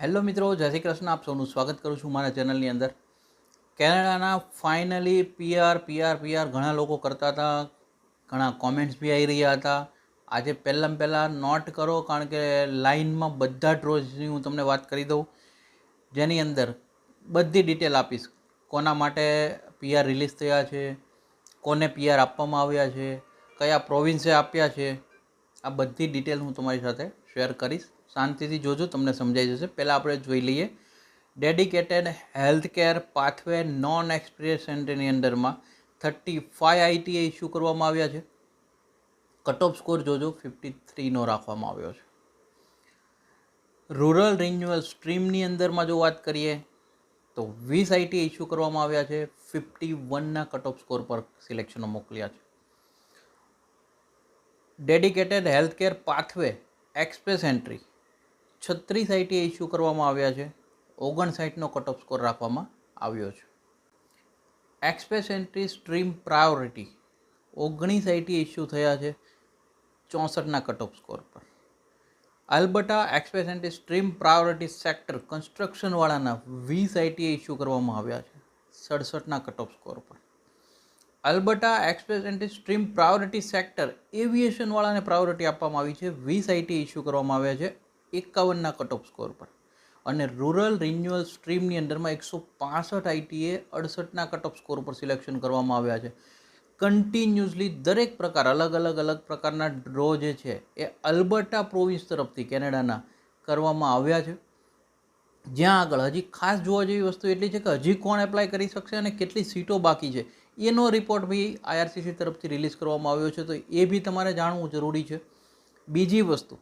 Hello મિત્રો, જય શ્રી કૃષ્ણ. આપ સૌનું સ્વાગત કરું છું મારા ચેનલની અંદર. કેનેડાના ફાઇનલી પીઆર પીઆર પીઆર ઘણા લોકો કરતા હતા. ઘણા કોમેન્ટ્સ બી આવી રહ્યા હતા. આજે પહેલાં પહેલાં નોટ કરો, કારણ કે લાઇનમાં બધા ડ્રોઝની હું તમને વાત કરી દઉં. જેની અંદર બધી ડિટેલ આપીશ. કોના માટે પીઆર રિલીઝ થયા છે, કોને પીઆર આપવામાં આવ્યા છે, કયા પ્રોવિન્સે આપ્યા છે આ બધી ડિટેલ હું તમારી સાથે શેર કરીશ. શાંતિથી જોજો, તમને સમજાઈ જશે. પહેલાં આપણે જોઈ લઈએ. Dedicated health care pathway non express સેન્ટરની અંદરમાં થર્ટી ફાઇવ આઈટીએ ઇસ્યુ કરવામાં આવ્યા છે. કટ ઓફ સ્કોર જોજો ફિફ્ટી થ્રીનો રાખવામાં આવ્યો છે. રૂરલ રિન્યુઅલ સ્ટ્રીમની અંદરમાં જો વાત કરીએ, તો વીસ આઈટી ઇસ્યુ કરવામાં આવ્યા છે. ફિફ્ટી વનના કટ ઓફ સ્કોર પર સિલેક્શનો મોકલ્યા છે. Dedicated healthcare pathway express entry. છત્રીસ આઈટી ઇસ્યુ કરવામાં આવ્યા છે. ઓગણસાઠનો કટ ઓફ સ્કોર રાખવામાં આવ્યો છે. Express entry stream priority. ઓગણીસ આઈટી ઇસ્યુ થયા છે ચોસઠના કટ ઓફ સ્કોર પર. Alberta express entry stream priority sector કન્સ્ટ્રક્શનવાળાના વીસ આઈટી ઇસ્યુ કરવામાં આવ્યા છે. સડસઠના કટ ઓફ સ્કોર પર. Alberta express and stream priority sector એવિએશનવાળાને priority આપવામાં આવી છે. વીસ આઈટી ઇસ્યુ કરવામાં આવ્યા છે. એકાવનના કટ ઓફ સ્કોર પર. અને રૂરલ રિન્યુઅલ સ્ટ્રીમની અંદરમાં એકસો પાસઠ આઈટીએ અડસઠના કટ ઓફ સ્કોર પર સિલેક્શન કરવામાં આવ્યા છે. કન્ટિન્યુઅસલી દરેક પ્રકાર, અલગ અલગ અલગ પ્રકારના ડ્રો જે છે એ અલ્બર્ટા પ્રોવિન્સ તરફથી કેનેડાના કરવામાં આવ્યા છે. જ્યાં આગળ હજી ખાસ જોવા જેવી વસ્તુ એટલી છે કે હજી કોણ એપ્લાય કરી શકશે અને કેટલી સીટો બાકી છે એનો રિપોર્ટ બી આઈઆરસીસી તરફથી રિલીઝ કરવામાં આવ્યો છે. તો એ બી તમારે જાણવું જરૂરી છે. બીજી વસ્તુ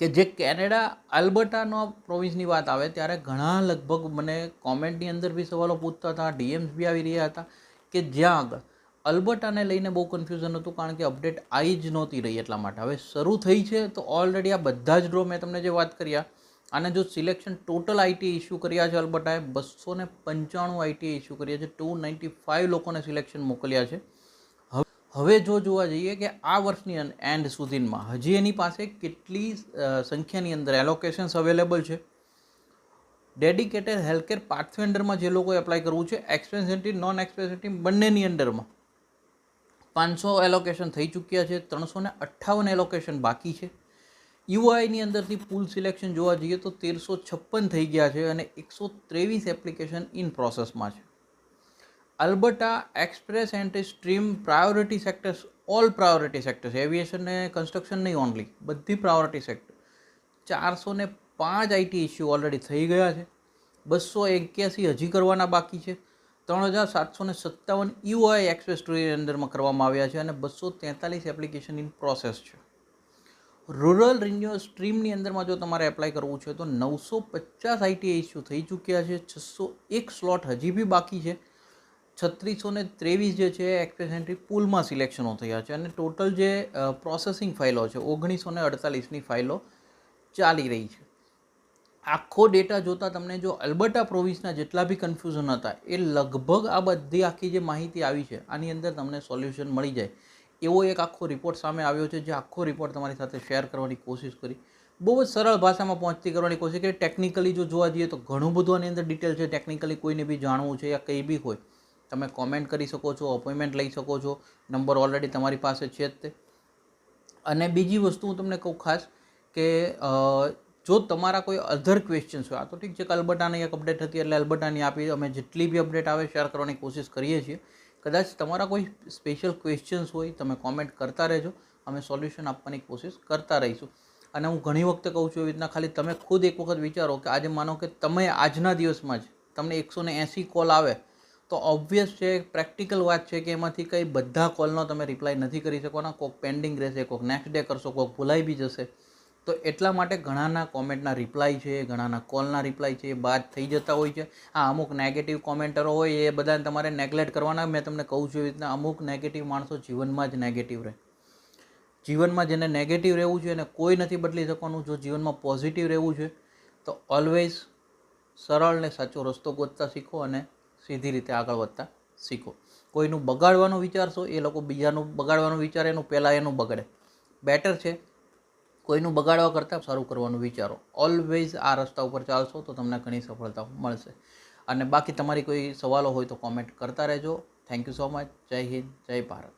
કે જે કેનેડા આલ્બર્ટાનો પ્રોવિન્સની વાત આવે ત્યારે ઘણા લગભગ મને કોમેન્ટની અંદર બી સવાલો પૂછતા હતા ડીએમ્સ બી આવી રહ્યા હતા કે જ્યાં આગળ અલ્બર્ટાને લઈને બહુ કન્ફ્યુઝન હતું કારણ કે અપડેટ આવી જ નહોતી રહી એટલા માટે. હવે શરૂ થઈ છે તો ઓલરેડી આ બધા જ ડ્રો મેં તમને જે વાત કર્યા અને જો સિલેક્શન ટોટલ આઈટી ઇસ્યુ કર્યા છે અલ્બર્ટાએ બસો ને પંચાણું આઈટી ઇસ્યુ કર્યા છે ટુ નાઇન્ટી ફાઇવ લોકોને સિલેક્શન મોકલ્યા છે. હવે જો જોવા જઈએ કે આ વર્ષની એન્ડ સુધીમાં હજી એની પાસે કેટલી સંખ્યાની અંદર એલોકેશન્સ અવેલેબલ છે? ડેડિકેટેડ હેલ્થકેર પાથફેન્ડરમાં જે લોકો એપ્લાય કરવું છે એક્સપેન્સિટી નોન એક્સપેન્સિટી બંનેની અંડરમાં પાંચસો એલોકેશન થઈ ચૂક્યા છે, ત્રણસો ને અઠ્ઠાવન એલોકેશન બાકી છે. યુઆઈની અંદરથી પુલ સિલેક્શન જોવા જઈએ તો તેરસો છપ્પન થઈ ગયા છે અને એકસો ત્રેવીસ એપ્લિકેશન ઇન પ્રોસેસમાં છે. Alberta express entry stream priority sectors all priority sectors aviation ને કન્સ્ટ્રક્શન નહીં ઓનલી બધી પ્રાયોરિટી સેક્ટર ચારસો ને પાંચ આઈટી ઇસ્યુ ઓલરેડી થઈ ગયા છે. બસો એક્યાસી હજી કરવાના બાકી છે. ત્રણ હજાર સાતસો ને સત્તાવન યુઆઈ એક્સપ્રેસ સ્ટોરી અંદરમાં કરવામાં આવ્યા છે અને બસો તેતાલીસ એપ્લિકેશન ઇન પ્રોસેસ છે. રૂરલ રિન્યુઅલ સ્ટ્રીમની અંદરમાં જો તમારે એપ્લાય કરવું છે તો નવસો પચાસ આઈટીઆઈ ઇસ્યુ થઈ ચૂક્યા છે, છસો એક સ્લોટ હજી બી બાકી છે. છત્રીસો ને ત્રેવીસ જે છે એક્સપ્રેસ એન્ટ્રી પુલમાં સિલેક્શનો થયા છે અને ટોટલ જે પ્રોસેસિંગ ફાઇલો છે, ઓગણીસો ને અડતાલીસની ફાઇલો ચાલી રહી છે. આખો ડેટા જોતાં તમને જો અલ્બર્ટા પ્રોવિન્સના જેટલા બી કન્ફ્યુઝન હતા, એ લગભગ આ બધી આખી જે માહિતી આવી છે, આની અંદર તમને સોલ્યુશન મળી જાય. એવો એક આખો રિપોર્ટ સામે આવ્યો છે જે આખો રિપોર્ટ તમારી સાથે શેર કરવાની કોશિશ કરી. બહુ જ સરળ ભાષામાં પહોંચતી કરવાની કોશિશ કરી. ટેકનિકલી જો જોવા જઈએ તો ઘણું બધું આની અંદર ડિટેલ છે. ટેકનિકલી કોઈને બી જાણવું છે યા કંઈ બી હોય, તમે કોમેન્ટ કરી શકો છો અપોઇન્ટમેન્ટ લઈ શકો છો. નંબર ઓલરેડી તમારી પાસે છે જ તે. અને બીજી વસ્તુ હું તમને કહું ખાસ કે જો તમારા કોઈ અધર ક્વેશ્ચન્સ હોય, આ તો ઠીક છે કે અલબટાની એક અપડેટ હતી એટલે અલબટાની આપી અમે જેટલી બી અપડેટ આવે શેર કરવાની કોશિશ કરીએ છીએ કદાચ તમારા કોઈ સ્પેશિયલ ક્વેશ્ચન્સ હોય, તમે કોમેન્ટ કરતા રહેજો. અમે સોલ્યુશન આપવાની કોશિશ કરતા રહીશું. અને હું ઘણી વખતે કહું છું એવી રીતના, ખાલી તમે ખુદ એક વખત વિચારો કે આજે માનો કે તમે આજના દિવસમાં જ, તમને એકસો ને એંસી કોલ આવે, તો ઓબ્વિયસ છે પ્રેક્ટિકલ વાત છે કે એમાંથી કંઈ બધા કોલનો તમે રિપ્લાય નથી કરી શકવાના. કોઈક પેન્ડિંગ રહેશે કોઈક નેક્સ્ટ ડે કરશો કોઈક ભૂલાઈ બી જશે. તો એટલા માટે ઘણાના કોમેન્ટના રિપ્લાય છે, ઘણાના કોલના રિપ્લાય છે એ બાદ થઈ જતા હોય છે. આ અમુક નેગેટિવ કોમેન્ટરો હોય એ બધાને તમારે નેગ્લેક્ટ કરવાના. મેં તમને કહું છું એવી રીતના અમુક નેગેટિવ માણસો જીવનમાં જ નેગેટિવ રહે. જીવનમાં જેને નેગેટિવ રહેવું છે એને કોઈ નથી બદલી શકવાનું. જો જીવનમાં પોઝિટિવ રહેવું છે, તો ઓલવેઝ સરળ ને સાચો રસ્તો ગોતતા શીખો અને સીધી રીતે આગળ વધતા શીખો. કોઈનું બગાડવાનું વિચારશો, એ લોકો બીજાનું બગાડવાનું વિચારે, એનું પહેલાં એનું બગડે. બેટર છે કોઈનું બગાડવા કરતાં સારું કરવાનું વિચારો. ઓલવેઝ આ રસ્તા ઉપર ચાલશો તો તમને ઘણી સફળતા મળશે. અને બાકી તમારી કોઈ સવાલો હોય તો કોમેન્ટ કરતા રહેજો. થેન્ક યુ સો મચ જય હિન્દ, જય ભારત.